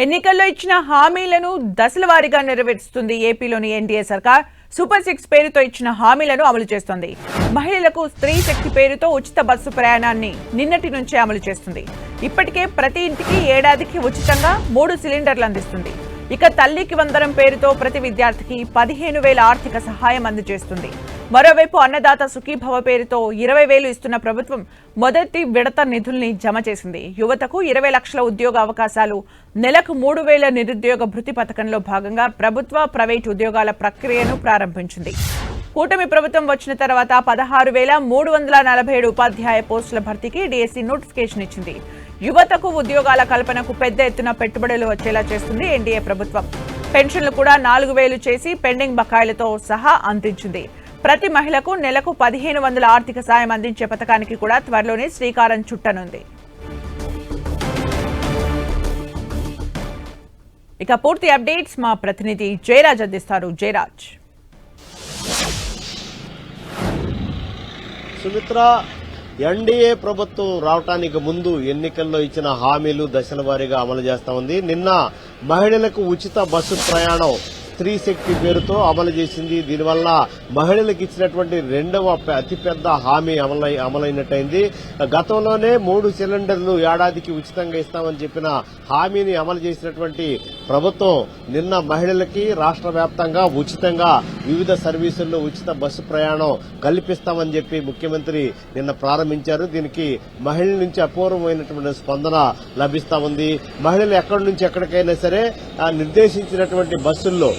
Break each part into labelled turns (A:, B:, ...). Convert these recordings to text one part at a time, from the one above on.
A: ఎన్నికల్లో ఇచ్చిన హామీలను దశల వారీగా నెరవేరుస్తుంది ఏపీలోని ఎన్డీఏ సర్కార్. సూపర్ సిక్స్ పేరుతో ఇచ్చిన హామీలను అమలు చేస్తుంది. మహిళలకు స్త్రీ శక్తి పేరుతో ఉచిత బస్సు ప్రయాణాన్ని నిన్నటి నుంచే అమలు చేస్తుంది. ఇప్పటికే ప్రతి ఇంటికి ఏడాదికి ఉచితంగా మూడు సిలిండర్లు అందిస్తుంది. ఇక తల్లికి వందరం పేరుతో ప్రతి విద్యార్థికి పదిహేను వేల ఆర్థిక సహాయం అందజేస్తుంది. మరోవైపు అన్నదాత సుఖీభవ పేరుతో ఇరవై వేలు ఇస్తున్న ప్రభుత్వం మొదటి విడత నిధుల్ని జమ చేసింది. యువతకు ఇరవై లక్షల ఉద్యోగ అవకాశాలు నెలకు మూడు వేల నిరుద్యోగ భృతి పథకంలో భాగంగా ప్రభుత్వ ప్రైవేటు ఉద్యోగాల ప్రక్రియను ప్రారంభించింది. కూటమి ప్రభుత్వం వచ్చిన తర్వాత పదహారు వేల మూడు వందల నలభై ఏడు ఉపాధ్యాయ పోస్టుల భర్తీకి డిఎస్సి నోటిఫికేషన్ ఇచ్చింది. యువతకు ఉద్యోగాల కల్పనకు పెద్ద ఎత్తున పెట్టుబడులు వచ్చేలా చేస్తుంది ఎన్డీఏ ప్రభుత్వం. పెన్షన్లు కూడా నాలుగు వేలు చేసి పెండింగ్ బకాయిలతో సహా అందించింది. ప్రతి మహిళకు నెలకు పదిహేను వందల ఆర్థిక సాయం అందించే పథకానికి కూడా త్వరలోనే శ్రీకారం చుట్టనుంది. ఇక పూర్తి అప్డేట్స్ మా ప్రతినిధి జయరాజ్ అందిస్తారు. జయరాజ్.
B: సుమిత్ర ఎన్డీఏ ప్రభుత్వం రావటానికి ముందు ఎన్నికల్లో ఇచ్చిన హామీలు దశల వారీగా అమలు చేస్తా ఉంది. నిన్న మహిళలకు ఉచిత బస్సు ప్రయాణం స్త్రీ శక్తి పేరుతో అమలు చేసింది. దీనివల్ల మహిళలకు ఇచ్చినటువంటి రెండవ అతిపెద్ద హామీ అమలై అమలైనట్టయింది. గతంలోనే మూడు సిలిండర్లు ఏడాదికి ఉచితంగా ఇస్తామని చెప్పిన హామీని అమలు చేసినటువంటి ప్రభుత్వం నిన్న మహిళలకి రాష్ట్ర వ్యాప్తంగా ఉచితంగా వివిధ సర్వీసుల్లో ఉచిత బస్సు ప్రయాణం కల్పిస్తామని చెప్పి ముఖ్యమంత్రి నిన్న ప్రారంభించారు. దీనికి మహిళల నుంచి అపూర్వమైనటువంటి స్పందన లభిస్తా ఉంది. మహిళలు ఎక్కడి నుంచి ఎక్కడికైనా సరే నిర్దేశించినటువంటి బస్సుల్లో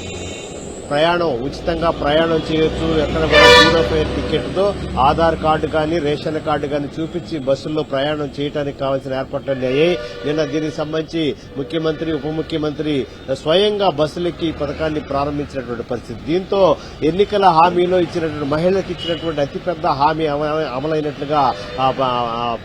B: ప్రయాణం ఉచితంగా ప్రయాణం చేయొచ్చు. ఎక్కడ జీరో ఫైర్ టికెట్తో ఆధార్ కార్డు కానీ రేషన్ కార్డు కానీ చూపించి బస్సుల్లో ప్రయాణం చేయడానికి కావాల్సిన ఏర్పాట్లన్నీ అయ్యాయి. నిన్న దీనికి సంబంధించి ముఖ్యమంత్రి ఉప ముఖ్యమంత్రి స్వయంగా బస్సులకి ఈ పథకాన్ని ప్రారంభించినటువంటి పరిస్థితి. దీంతో ఎన్నికల హామీలో ఇచ్చినటువంటి మహిళలకు ఇచ్చినటువంటి అతిపెద్ద హామీ అమ- అమలైనట్లుగా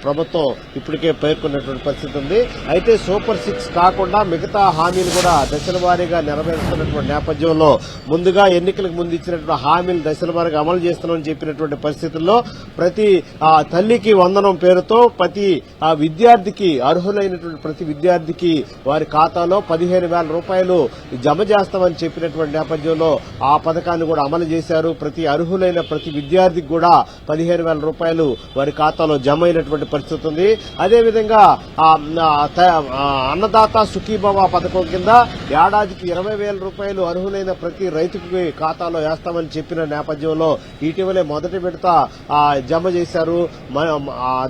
B: ప్రభుత్వం ఇప్పటికే పేర్కొన్నటువంటి పరిస్థితి ఉంది. అయితే సూపర్ సిక్స్ కాకుండా మిగతా హామీలు కూడా దశల వారీగా నెరవేరుస్తున్నటువంటి నేపథ్యంలో ముందుగా ఎన్నికలకు ముందు ఇచ్చినటువంటి హామీలు దశల వారీగా అమలు చేస్తున్నామని చెప్పినటువంటి పరిస్థితుల్లో ప్రతి ఆ, తల్లికి వందనం పేరుతో ప్రతి ఆ, విద్యార్థికి అర్హులైనటువంటి ప్రతి విద్యార్థికి వారి ఖాతాలో పదిహేను వేల రూపాయలు జమ చేస్తామని చెప్పినటువంటి నేపథ్యంలో ఆ పథకాన్ని కూడా అమలు చేశారు. ప్రతి అర్హులైన ప్రతి విద్యార్థికి కూడా పదిహేను వేల రూపాయలు వారి ఖాతాలో జమ అయినటువంటి పరిస్థితి ఉంది. అదేవిధంగా అన్నదాత సుఖీభవ పథకం కింద ఏడాదికి ఇరవై వేల రూపాయలు అర్హులైన ప్రతి రైతుకి ఖాతాలో వేస్తామని చెప్పిన నేపథ్యంలో ఇటీవలే మొదటి విడత జమ చేశారు.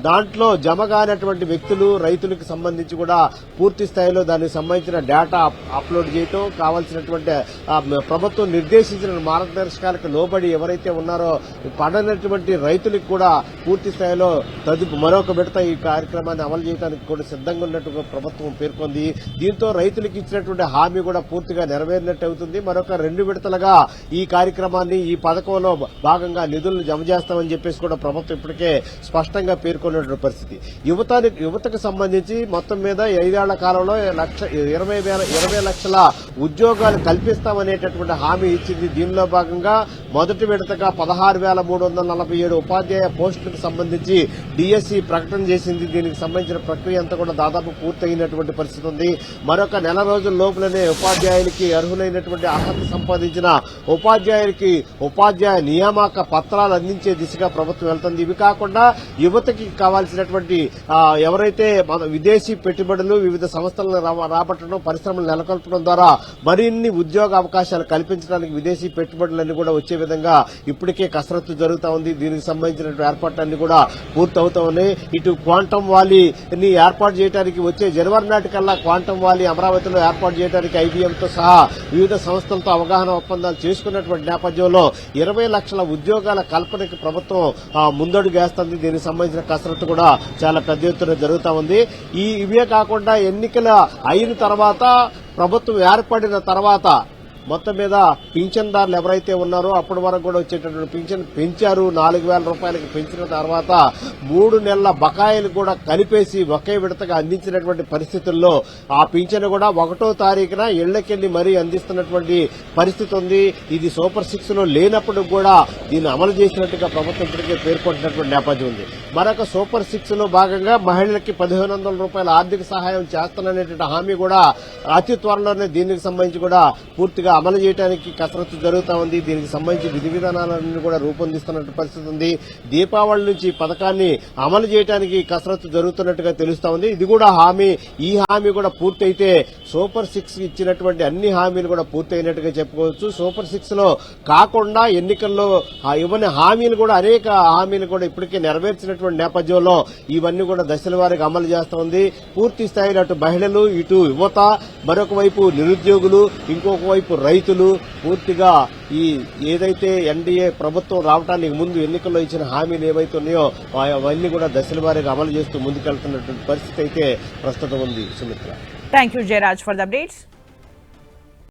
B: దాంట్లో జమ కానటువంటి వ్యక్తులు రైతులకు సంబంధించి కూడా పూర్తి స్థాయిలో దానికి సంబంధించిన డేటా అప్లోడ్ చేయటం కావాల్సినటువంటి ప్రభుత్వం నిర్దేశించిన మార్గదర్శకాలకు లోబడి ఎవరైతే ఉన్నారో పడనటువంటి రైతులకు కూడా పూర్తి స్థాయిలో తదుపు మరొక విడత ఈ కార్యక్రమాన్ని అమలు చేయడానికి కూడా సిద్ధంగా ఉన్నట్టుగా ప్రభుత్వం పేర్కొంది. దీంతో రైతులకు ఇచ్చినటువంటి హామీ కూడా పూర్తిగా నెరవేరినట్టు అవుతుంది. మరొక రెండు విడతలుగా ఈ కార్యక్రమాన్ని ఈ పథకంలో భాగంగా నిధులను జమ చేస్తామని చెప్పేసి కూడా ప్రభుత్వం ఇప్పటికే స్పష్టంగా పేర్కొన్నటువంటి పరిస్థితి. యువతానికి యువతకు సంబంధించి మొత్తం మీద ఐదేళ్ళ కాలంలో లక్ష ఇరవై వేల ఇరవై లక్షల ఉద్యోగాలు కల్పిస్తామనేటటువంటి హామీ ఇచ్చింది. దీనిలో భాగంగా మొదటి విడతగా పదహారు వేల మూడు వందల నలభై ఏడు ఉపాధ్యాయ పోస్టులకు సంబంధించి డిఎస్సి ప్రకటన చేసింది. దీనికి సంబంధించిన ప్రక్రియ అంతా కూడా దాదాపు పూర్తయినటువంటి పరిస్థితి ఉంది. మరొక నెల రోజుల లోపలనే ఉపాధ్యాయులకి అర్హులైనటువంటి అర్హత సంబంధించిన ఉపాధ్యాయులకి ఉపాధ్యాయ నియామక పత్రాలు అందించే దిశగా ప్రభుత్వం వెళ్తుంది. ఇవి కాకుండా యువతకి కావాల్సినటువంటి ఎవరైతే విదేశీ పెట్టుబడులు వివిధ సంస్థలను రా- రాబట్టడం పరిశ్రమలు నెలకొల్పడం ద్వారా మరిన్ని ఉద్యోగ అవకాశాలు కల్పించడానికి విదేశీ పెట్టుబడులన్నీ కూడా వచ్చే విధంగా ఇప్పటికే కసరత్తు జరుగుతూ ఉంది. దీనికి సంబంధించిన ఏర్పాట్లన్నీ కూడా పూర్తవుతా ఉన్నాయి. ఇటు క్వాంటమ్ వాలీని ఏర్పాటు చేయడానికి వచ్చే జనవరి నాటికల్లా క్వాంటమ్ వాలీ అమరావతిలో ఏర్పాటు చేయడానికి ఐబీఎంతో సహా వివిధ సంస్థలతో అవగాహన ఒప్పందాలు చేసుకున్నటువంటి నేపథ్యంలో ఇరవై లక్షల ఉద్యోగాల కల్పనకి ప్రభుత్వం ముందడుగేస్తుంది ముందడుగు వేస్తుంది. దీనికి సంబంధించిన కసరత్తు కూడా చాలా పెద్ద ఎత్తున జరుగుతూ ఉంది. ఈ ఇవే కాకుండా ఎన్నికల అయిన తర్వాత ప్రభుత్వం ఏర్పడిన తర్వాత మొత్తం మీద పింఛన్దారులు ఎవరైతే ఉన్నారో అప్పటి వరకు కూడా వచ్చేటటువంటి పింఛన్ పెంచారు. నాలుగు వేల రూపాయలకి పెంచిన తర్వాత మూడు నెలల బకాయిలు కూడా కలిపేసి ఒకే విడతగా అందించినటువంటి పరిస్థితుల్లో ఆ పింఛన్ కూడా ఒకటో తారీఖున ఇళ్ళకెళ్ళి మరీ అందిస్తున్నటువంటి పరిస్థితి ఉంది. ఇది సూపర్ సిక్స్లో లేనప్పుడు కూడా దీన్ని అమలు చేసినట్టుగా ప్రభుత్వం ఇప్పటికే పేర్కొంటున్నటువంటి నేపథ్యం ఉంది. మరొక సూపర్ సిక్స్లో భాగంగా మహిళలకి పదిహేను వందల రూపాయల ఆర్థిక సహాయం చేస్తాననేటువంటి హామీ కూడా అతి త్వరలోనే దీనికి సంబంధించి కూడా పూర్తిగా అమలు చేయడానికి కసరత్తు జరుగుతా ఉంది. దీనికి సంబంధించి విధి విధానాలన్నీ కూడా రూపొందిస్తున్నట్టు పరిస్థితి ఉంది. దీపావళి నుంచి పథకాన్ని అమలు చేయడానికి కసరత్తు జరుగుతున్నట్టుగా తెలుస్తా ఉంది. ఇది కూడా హామీ. ఈ హామీ కూడా పూర్తయితే సూపర్ సిక్స్ ఇచ్చినటువంటి అన్ని హామీలు కూడా పూర్తయినట్టుగా చెప్పుకోవచ్చు. సూపర్ సిక్స్లో కాకుండా ఎన్నికల్లో ఇవ్వని హామీలు కూడా అనేక హామీలు కూడా ఇప్పటికే నెరవేర్చినటువంటి నేపథ్యంలో ఇవన్నీ కూడా దశల వారికి అమలు చేస్తా ఉంది. పూర్తి స్థాయిలో అటు మహిళలు ఇటు యువత మరొక వైపు నిరుద్యోగులు ఇంకొక వైపు రైతులు పూర్తిగా ఈ ఏదైతే ఎన్డీఏ ప్రభుత్వం రావడానికి ముందు ఎన్నికల్లో ఇచ్చిన హామీలు ఏవైతే ఉన్నాయో అవన్నీ కూడా దశల వారీగా అమలు చేస్తూ ముందుకెళ్తున్నటువంటి పరిస్థితి అయితే ప్రస్తుతం ఉంది Sumitra.
A: Thank you Jayaraj for the updates